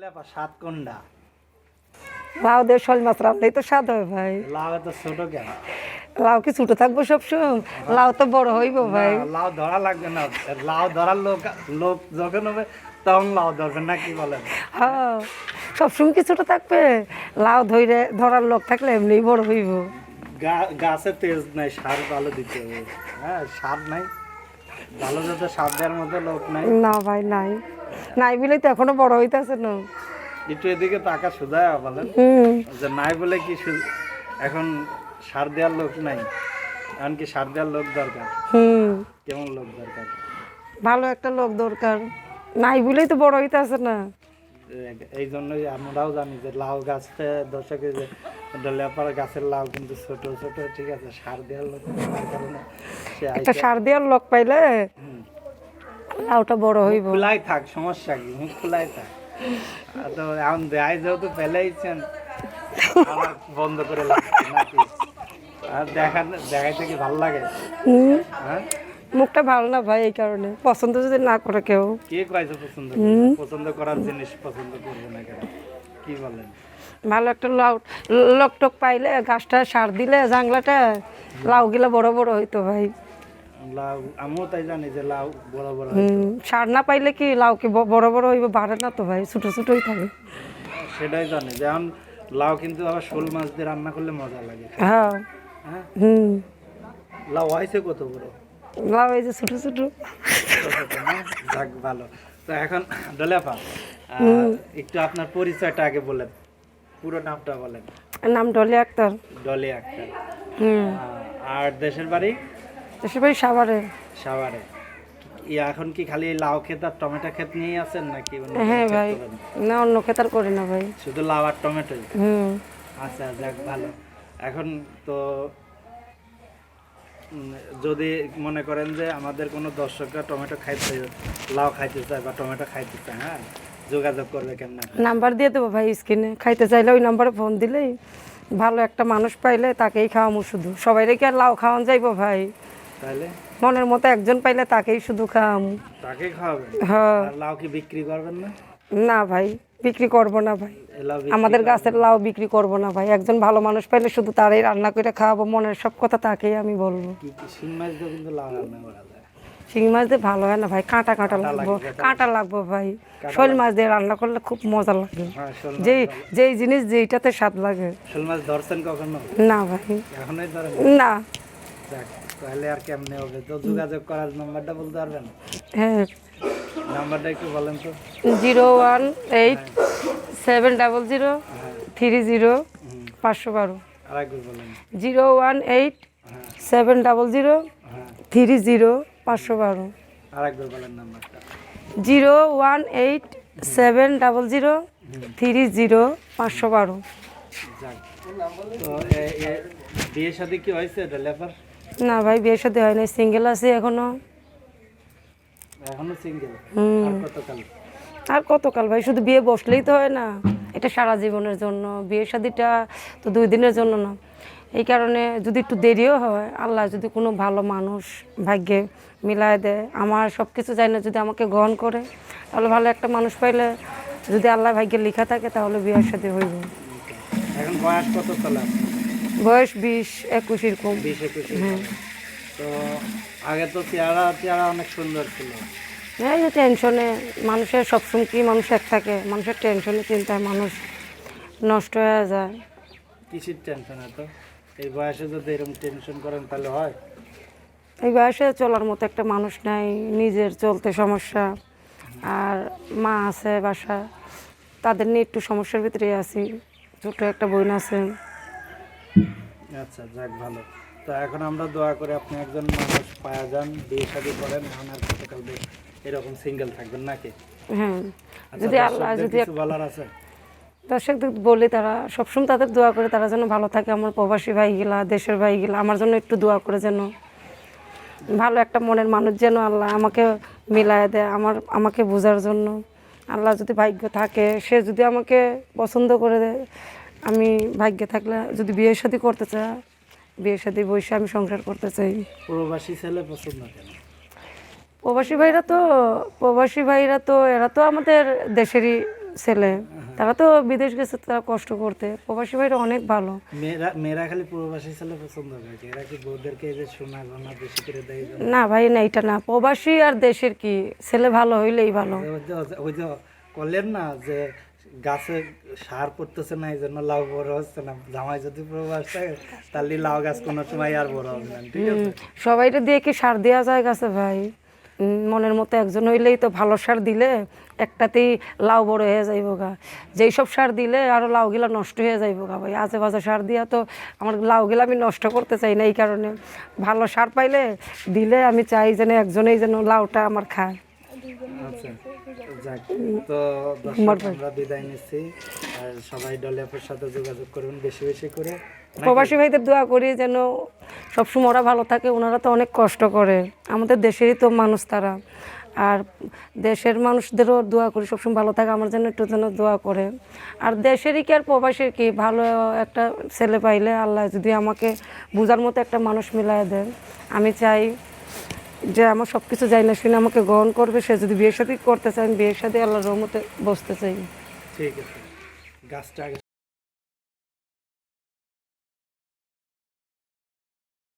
লেপা সাত কোনটা লাউ দিয়ে শোল মাছ রাখলেই তো স্বাদ হবে ভাই। লাউ এত ছোট কেন? লাউ কি ছোট থাকব সবসময়? লাউ তো বড় হইব ভাই। লাউ ধরা লাগবে না। লাউ ধরার লোক লোক যখন হবে তখন লাউ ধরবেন না কি বলেন? হ্যাঁ সবসময় কি ছোট থাকবে? লাউ ধরে ধরার লোক থাকলে এমনি বড় হইব। গাছে তেজ নাই সার ভালো দিতে হবে। হ্যাঁ সার নাই। ভালো যাতে সার দেওয়ার মতো লোক নাই। না ভাই নাই। নাই বলেই তো এখনও বড় হইতেছে না। একটু এদিকে টাকা সুদা বলেন। যে নাই বলে কি এখন সার দেওয়ার লোক নাই। এখন কি সার দেওয়ার লোক দরকার? কেমন লোক দরকার? ভালো একটা লোক দরকার। নাই বলেই তো বড় হইতেছে না। এই জন্যই আমরাও জানি যে লাউ গাছটা দর্শকে যে ডলিয়াপাড়া গাছের লাউ কিন্তু ছোট ছোট ঠিক আছে। সার দেওয়ার লোক থাকার কারণে একটা সার দেওয়ার লোক পাইলে। লাউটা বড় হইব। খোলাই থাক সমস্যা কি? মুখ খোলাই থাক। তো এখন দেয় যেহেতু ফেলেইছেন আমার বন্ধ করে লাগছে আর দেখা দেখাইতে কি ভালো লাগে? হ্যাঁ? মুখটা ভালো না ভাই এই কারণে। পছন্দ যদি না করে কেউ। কে কয়েছে পছন্দ? পছন্দ করার জিনিস পছন্দ করবে না কেন? কি বলেন? ভালো একটা লাউ লোক টোক পাইলে গাছটা সার দিলে জাংলাটা লাউ গিলা বড় বড় হইতো ভাই। লাউ আমিও তাই জানি যে লাউ বড় বড় হয়। সার না পাইলে কি লাউ কি বড় বড় হইব? বাড়ে না তো ভাই ছোট ছোটই থাকে। সেটাই জানি যেমন লাউ কিন্তু আবার শোল মাছ দিয়ে রান্না করলে মজা লাগে। হ্যাঁ। হ্যাঁ? হুম। লাউ হয়েছে কত বড়? লাউ যে ছোট ছোট? যাক ভালো। তো এখন ডলেপা একটু আপনার পরিচয়টা আগে বলেন। পুরো নামটা বলেন। নাম ডলি আক্তার। ডলে আক্তার। হুম। আর দেশের বাড়ি? দেশের ভাই সাভারে সাভারে ই এখন কি খালি লাউ ক্ষেত আর টমেটো ক্ষেত নিয়েই আছেন নাকি হ্যাঁ ভাই না অন্য খেতার করি না ভাই। শুধু লাউ আর টমেটোই হুম। আচ্ছা যাক ভালো। এখন তো যদি মনে করেন যে আমাদের কোনো দর্শকরা টমেটো খাইতে লাউ খাইতে চায় বা টমেটো খাইতে চায় হ্যাঁ? যোগাযোগ করবে কেমন নাম্বার দিয়ে দেবো ভাই স্ক্রিনে। খাইতে চাইলে ওই নাম্বারে ফোন দিলেই ভালো একটা মানুষ পাইলে তাকেই খাওয়ামো শুধু। সবাই রেখে আর লাউ খাওয়ান যাইবো ভাই? তাহলে? মনের মতো একজন পাইলে তাকেই শুধু খাওয়ামো। তাকে খাওয়াবেন? হ্যাঁ। লাউ কি বিক্রি করবেন না? না ভাই বিক্রি করব না ভাই। আমাদের গাছের লাউ বিক্রি করব না ভাই। একজন ভালো মানুষ পাইলে শুধু তারই রান্না করে খাওয়াবো মনের সব কথা তাকেই আমি বলব। শিঙি মাছ দিয়ে ভালো হয় না ভাই কাঁটা কাঁটা লাগবো কাঁটা লাগবো ভাই। শোল মাছ দিয়ে রান্না করলে খুব মজা লাগে। হ্যাঁ মাছ যেই যেই জিনিস যেইটাতে স্বাদ লাগে। শোল মাছ ধরছেন কখনো? না ভাই। না। তাহলে আর কেমনে হবে? তো যোগাযোগ করার নাম্বারটা বলতে পারবেন? হ্যাঁ। নাম্বারটা একটু বলেন তো। Zero one eight seven double zero three zero পাঁচশো বারো। Zero one eight seven double zero three zero পাঁচশো বারো। Zero one eight seven double zero three zero পাঁচশো বারো। বিয়ে শাদী কি হয়েছে না ভাই বিয়ের সাথে হয় না সিঙ্গেল আছে এখনও। এখনও সিঙ্গেল আর কতকাল? আর কতকাল ভাই শুধু বিয়ে বসলেই তো হয় না। এটা সারা জীবনের জন্য বিয়ের শাদিটা তো দুই দিনের জন্য না। এই কারণে যদি একটু দেরিও হয় আল্লাহ যদি কোনো ভালো মানুষ ভাগ্যে মিলায় দেয় আমার সব কিছু চাই না যদি আমাকে গ্রহণ করে। তাহলে ভালো একটা মানুষ পাইলে যদি আল্লাহ ভাগ্যে লেখা থাকে তাহলে বিয়ের সাথে হইব। এখন বয়স কত চলে? বয়স বিশ একুশ এরকম। বিশ একুশ তো আগে তো চেহারা চেহারা অনেক সুন্দর ছিল। এই যে টেনশনে মানুষের সবসময় কি মানুষ এক থাকে মানুষের টেনশনে চিন্তায় মানুষ নষ্ট হয়ে যায়। কিসের টেনশন এত? এই বয়সে যদি এরকম টেনশন করেন তাহলে হয়? এই বয়সে চলার মতো একটা মানুষ নাই নিজের চলতে সমস্যা। আর মা আছে বাসা তাদের নিয়ে একটু সমস্যার ভিতরে আছি। ছোট একটা বোন আছে। আচ্ছা যাক ভালো। তো এখন আমরা দোয়া করে আপনি একজন মানুষ পাওয়া যান বিয়ে শাদী করেন এখন আর কতকাল এরকম সিঙ্গেল থাকবেন নাকি? হ্যাঁ আচ্ছা, যদি আল্লাহ দর্শকদের যদি বলার আছে? দর্শকদের বলি তারা সবসময় তাদের দোয়া করে তারা যেন ভালো থাকে আমার প্রবাসী ভাইগুলা দেশের ভাইগুলা আমার জন্য একটু দোয়া করে যেন। ভালো একটা মনের মানুষ যেন আল্লাহ আমাকে মিলায় দেয় আমার আমাকে বোঝার জন্য। আল্লাহ যদি ভাগ্য থাকে সে যদি আমাকে পছন্দ করে দেয় আমি ভাগ্যে থাকলে যদি বিয়ে শাদী করতে চাই বিয়ে শাদী বসে আমি সংসার করতে চাই। প্রবাসী ছেলে পছন্দ কেন? প্রবাসী ভাইরা তো প্রবাসী ভাইরা তো এরা তো আমাদের দেশেরই ছেলে। তারা তো বিদেশ গেছে তারা কষ্ট করতে। প্রবাসী ভাইরা অনেক ভালো। মেয়েরা মেয়েরা খালি প্রবাসী ছেলে পছন্দ করে এরা কি বউদেরকে যে সোনা বেশি করে দেয়? না ভাই না এটা না। প্রবাসী আর দেশের কি? ছেলে ভালো হইলেই ভালো। ওই যে- না যে গাছে সার পড়তেছে না এই জন্য লাউ বড় হচ্ছে না। জামাই যদি তাহলে লাউ গাছ কোনো সময় আর বড় হবে না, ঠিক আছে? সবাইটা দিয়ে কি সার দেওয়া যায় গাছে ভাই? মনের মতো একজন হইলেই তো ভালো সার দিলে একটাতেই লাউ বড় হয়ে যাইব গা। যেই সব সার দিলে আরও লাউগুলা নষ্ট হয়ে যাইব গা ভাই। আজে বাজে সার দিয়া তো আমার লাউগুলা আমি নষ্ট করতে চাই না এই কারণে। ভালো সার পাইলে দিলে আমি চাই যেন একজনেই যেন লাউটা আমার খায়। যাক। তো আমরা বিদায় নিচ্ছি। আর সবাই ডলে সাথে যোগাযোগ করুন বেশি বেশি করে প্রবাসী ভাইদের দোয়া করি যেন সবসময় ওরা ভালো থাকে ওনারা তো অনেক কষ্ট করে। আমাদের দেশেরই তো মানুষ তারা। আর দেশের মানুষদেরও দোয়া করি সবসময় ভালো থাকে আমার জন্য একটু যেন দোয়া করে। আর দেশেরই কি আর প্রবাসীর কি? ভালো একটা ছেলে পাইলে আল্লাহ যদি আমাকে বোঝার মতো একটা মানুষ মিলাই দেন। আমি চাই যে আমার সব কিছু যাই না, শুনে আমাকে গ্রহণ করবে। সে যদি বিয়ের সাথে করতে চায়, আমি বিয়ের সাথে আল্লাহর রহমতে বসতে চাই। ঠিক আছে। গাছটা আগে